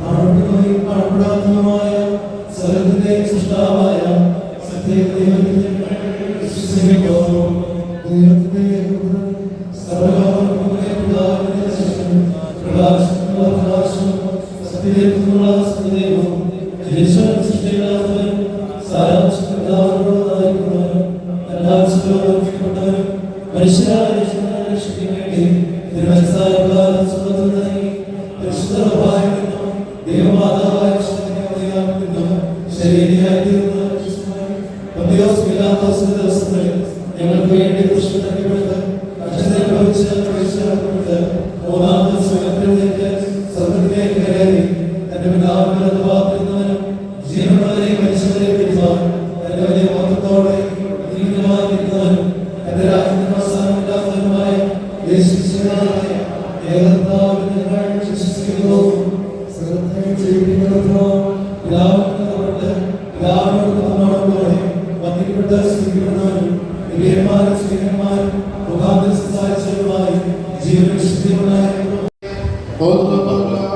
കാണപ്പെടുകയും കാണപ്പെടാത്തതുമായ സകലത്തിന്റെ സൃഷ്ടാവായ സത്യദൈവത്തിന്റെ വിശ്വസിക്കുന്നു. ദൈവത്തിന്റെ ഏകപുത്രൻ സർവ്വലോകങ്ങളുടെ പിതാവിന്റെ ശിഷ്യൻ, പ്രകാശത്തിനുള്ള പ്രകാശം, സത്യദൈവത്തിനുള്ള സത്യദൈവം, ജനിച്ചവനും പിലാത്തോസിന്റെ ദിവസങ്ങളിൽ ഞങ്ങൾക്ക് വേണ്ടി കൃഷ്ണപ്പെട്ട് അക്ഷരത്തെ ഭവിച്ച് പ്രവേശിക്കപ്പെട്ട് മൂന്നാം ദിവസം ഉയർത്തെഴുന്നേറ്റ് സ്വർഗത്തിലേക്ക് കയറി തന്റെ പിതാവിന്റെ പാത്രത്തിനും ജീവനുള്ളവരെയും മനുഷ്യരെയും പിടിപ്പാൻ തന്റെ വലിയ മഹത്വത്തോടെ ജീവിതമായിരിക്കുന്നവനും Todo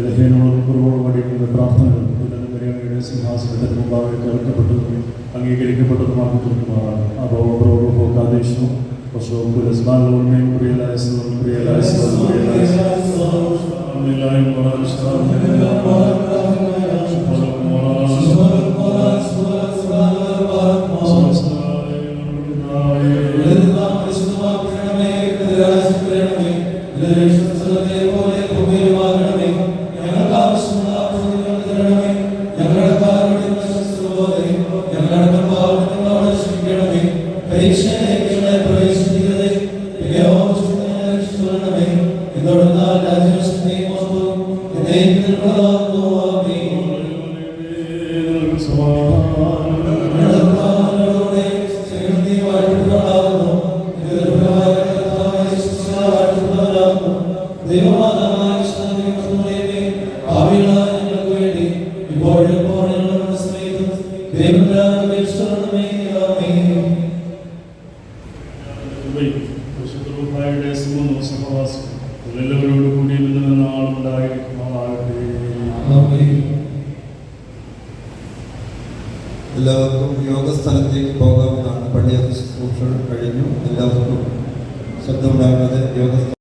ബലഹീനോളം കുറവോളം അടിക്കുന്ന പ്രാർത്ഥനകൾ. മര്യാദയുടെ സിംഹാസനത്തിന് മുമ്പാകെ കേൾക്കപ്പെട്ടതും അംഗീകരിക്കപ്പെട്ടതുമാക്കി തീർക്കുമാറാകും ആ ഭൗമപ്രഭു കാദേശവും പക്ഷേ പുരസ്മാനവും പ്രിയലായസും പ്രിയലായസും പ്രിയലായസും പരീക്ഷയിലേക്ക് എല്ലാവർക്കും യോഗസ്ഥലത്തേക്ക് പോകാവുന്നതാണ്. പള്ളിയ ശുശ്രൂഷകൾ കഴിഞ്ഞു. എല്ലാവർക്കും ശബ്ദമുണ്ടാകുന്നത് യോഗസ്ഥലം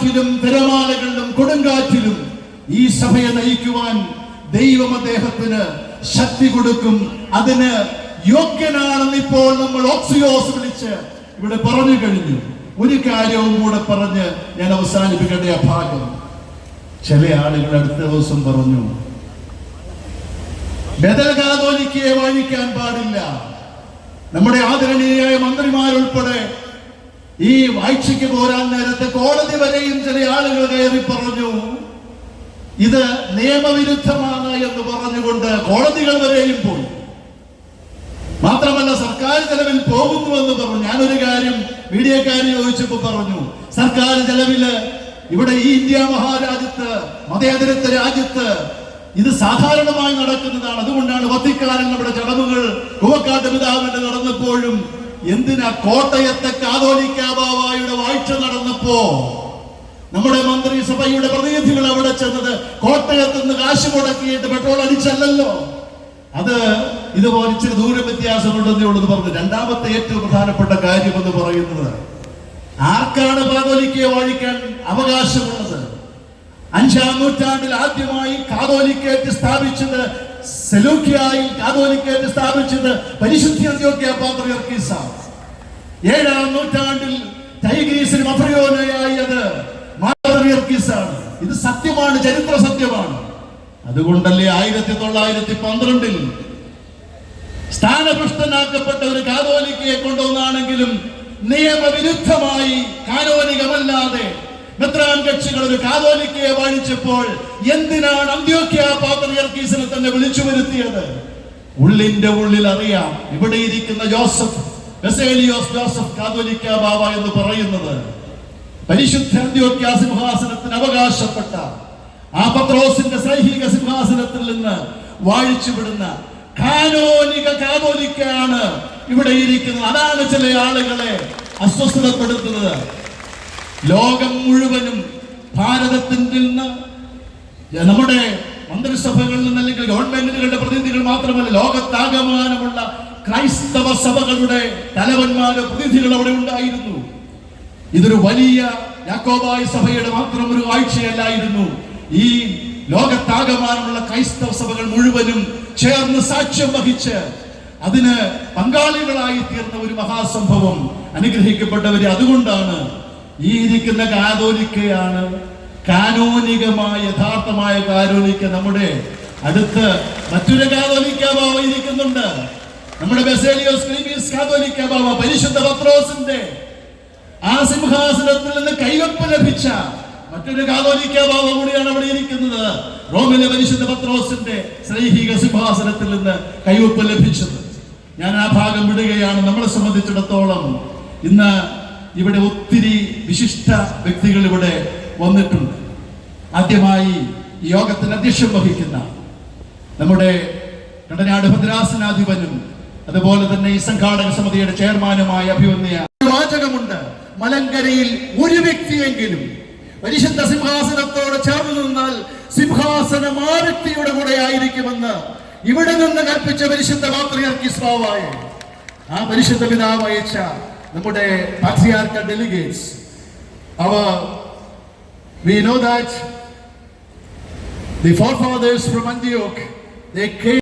കാറ്റിലും തിരമാലകളിലും കൊടുങ്കാറ്റിലും ഈ സഭയെ നയിക്കുവാൻ ദൈവം അദ്ദേഹത്തിന് ശക്തി കൊടുക്കും. അതിന് യോഗ്യനാണെന്ന് ഇപ്പോൾ നമ്മൾ ഓക്സിയോസ് വിളിച്ച് ഇവിടെ പറഞ്ഞു കഴിഞ്ഞു. ഒരു കാര്യവും കൂടെ പറഞ്ഞ് ഞാൻ അവസാനിപ്പിക്കേണ്ട ആ ഭാഗം. ചില ആളുകൾ അടുത്ത ദിവസം പറഞ്ഞു ബദൽഗാതോലിക്കയെ വായിക്കാൻ പാടില്ല. നമ്മുടെ ആദരണീയായ മന്ത്രിമാരുൾപ്പെടെ ഈ വാഴ്ചയ്ക്ക് പോരാൻ നേരത്തെ കോടതി വരെയും ചില ആളുകൾ കയറി പറഞ്ഞു ഇത് നിയമവിരുദ്ധമാണ് എന്ന് പറഞ്ഞുകൊണ്ട് കോടതികൾ വരെയും പോയി. മാത്രമല്ല സർക്കാർ ചെലവിൽ പോകുന്നുവെന്ന് പറഞ്ഞു. ഞാനൊരു കാര്യം മീഡിയക്കാരി ചോദിച്ചപ്പോൾ പറഞ്ഞു സർക്കാർ ചെലവിൽ ഇവിടെ ഈ ഇന്ത്യ മഹാരാജ്യത്ത് മതേതരത്വ രാജ്യത്ത് ഇത് സാധാരണമായി നടക്കുന്നതാണ്. അതുകൊണ്ടാണ് വത്തിക്കാരൻ നമ്മുടെ ചടങ്ങുകൾ കുവക്കാട്ട് പിതാവിന്റെ നടന്നപ്പോഴും എന്തിനാ കോട്ടയത്തെ കാതോലിക്ക ബാവായുടെ വാഴ്ച നടന്നപ്പോ നമ്മുടെ മന്ത്രിസഭയുടെ പ്രതിനിധികൾ അവിടെ ചെന്നത് കോട്ടയത്ത് നിന്ന് കാശ് മുടക്കിയിട്ട് പെട്രോൾ അടിച്ചല്ലല്ലോ? അത് ഇതുപോലെ ഇച്ചിരി ദൂരം വ്യത്യാസമുണ്ടെന്നേ ഉള്ളത് പറഞ്ഞു. രണ്ടാമത്തെ ഏറ്റവും പ്രധാനപ്പെട്ട കാര്യം എന്ന് പറയുന്നത് ആർക്കാണ് കാതോലിക്കയെ വാഴിക്കാൻ അവകാശമുള്ളത്? അഞ്ചാം നൂറ്റാണ്ടിൽ ആദ്യമായി കാതോലിക്കേറ്റ് സ്ഥാപിച്ചത് സെലൂക്കിയായി കാതോലിക്കേറ്റ് സ്ഥാപിച്ചത് പരിശുദ്ധി അന്ത്യോക്യ പാത്രിയർക്കീസാണ് ഏഴാം നൂറ്റാണ്ടിൽ ടൈഗ്രീസിന് അത് മാതറിയർക്കീസാണ് ഇത് സത്യമാണ് ചരിത്ര സത്യമാണ്. അതുകൊണ്ടല്ലേ ആയിരത്തി തൊള്ളായിരത്തി പന്ത്രണ്ടിൽ സ്ഥാനഭൃഷ്ടനാക്കപ്പെട്ട ഒരു കാതോലിക്കയെ കൊണ്ടുവന്നാണെങ്കിലും നിയമവിരുദ്ധമായി കാനോനികമല്ലാതെ മെത്രാൻ കക്ഷികൾ ഒരു കാതോലിക്കയെ വാഴിച്ചപ്പോൾ എന്തിനാണ് അന്ത്യോക്യ പാത്രിയർക്കീസിനെ തന്നെ വിളിച്ചു വരുത്തിയത്? ഉള്ളിന്റെ ഉള്ളിൽ അറിയാം ഇവിടെ ഇരിക്കുന്ന ജോസഫ് ബെസേലിയോസ് ജോസഫ് കാതോലിക്ക ബാബ എന്ന് പറയുന്നത്. പരിശുദ്ധ അന്ത്യോക്യ സിംഹാസനത്തിന് അവകാശപ്പെട്ട ആ പത്രോസിന്റെ സൈഹിക സിംഹാസനത്തിൽ നിന്ന് വാഴിച്ചു വിടുന്ന കാനോനിക കാതോലിക്കയാണ് ഇവിടെ ഇരിക്കുന്നത് അതാണ് ചില ആളുകളെ അസ്വസ്ഥതപ്പെടുത്തുന്നത്. ലോകം മുഴുവനും ഭാരതത്തിൽ നിന്ന് നമ്മുടെ മന്ത്രിസഭകളിൽ നിന്ന് അല്ലെങ്കിൽ ഗവൺമെന്റുകളുടെ പ്രതിനിധികൾ മാത്രമല്ല ലോകത്താകമാനമുള്ള ക്രൈസ്തവ സഭകളുടെ തലവന്മാരുടെ പ്രതിനിധികൾ അവിടെ ഉണ്ടായിരുന്നു. ഇതൊരു വലിയ യാക്കോബായ സഭയുടെ മാത്രം ഒരു ആഴ്ചയല്ലായിരുന്നു. ഈ ലോകത്താകമാനമുള്ള ക്രൈസ്തവ സഭകൾ മുഴുവനും ചേർന്ന് സാക്ഷ്യം വഹിച്ച് അതിന് പങ്കാളികളായി തീർന്ന ഒരു മഹാസംഭവം അനുഗ്രഹിക്കപ്പെട്ടവരെ അതുകൊണ്ടാണ് ഈ ഇരിക്കുന്ന കാതോലിക്കയാണ് കാനോനികമായ യഥാർത്ഥമായ കാനോലിക്ക നമ്മുടെ അടുത്ത് മറ്റൊരു കാതോലിക്ക ബാബ ഇരിക്കുന്നുണ്ട്. നമ്മുടെ ബെസേലിയോസ് ക്ലീമീസ് കാതോലിക്ക ബാബ പരിശുദ്ധ പത്രോസിന്റെ ആ സിംഹാസനത്തിൽ നിന്ന് കൈവപ്പ് ലഭിച്ച മറ്റൊരു കാതോലിക്ക ബാബ കൂടിയാണ് അവിടെ ഇരിക്കുന്നത്. റോമിലെ പരിശുദ്ധ പത്രോസിന്റെ സ്നേഹിക സിംഹാസനത്തിൽ നിന്ന് കൈവപ്പ് ലഭിച്ചത്. ഞാൻ ആ ഭാഗം വിടുകയാണ്. നമ്മളെ സംബന്ധിച്ചിടത്തോളം ഇന്ന് ഇവിടെ ഒത്തിരി വിശിഷ്ട വ്യക്തികൾ ഇവിടെ വന്നിട്ടുണ്ട്. ആദ്യമായി യോഗത്തിന് അധ്യക്ഷം വഹിക്കുന്ന നമ്മുടെ കടനാട് ഭദ്രാസനാധിപനും അതുപോലെ തന്നെ ഈ സംഘാടക സമിതിയുടെ ചെയർമാനുമായ അഭിവന്യ വാചകമുണ്ട്. മലങ്കരയിൽ ഒരു വ്യക്തിയെങ്കിലും പരിശുദ്ധ സിംഹാസനത്തോട് ചേർന്ന് നിന്നാൽ സിംഹാസനം ആ വ്യക്തിയുടെ കൂടെ ആയിരിക്കുമെന്ന് ഇവിടെ നിന്ന് കൽപ്പിച്ച പരിശുദ്ധ മാതൃയാർക്കിസ്വാവായ ആ പരിശുദ്ധ പിതാവ് അയച്ച നമ്മുടെ patriarchal delegates our we know that the forefathers from Antioch they came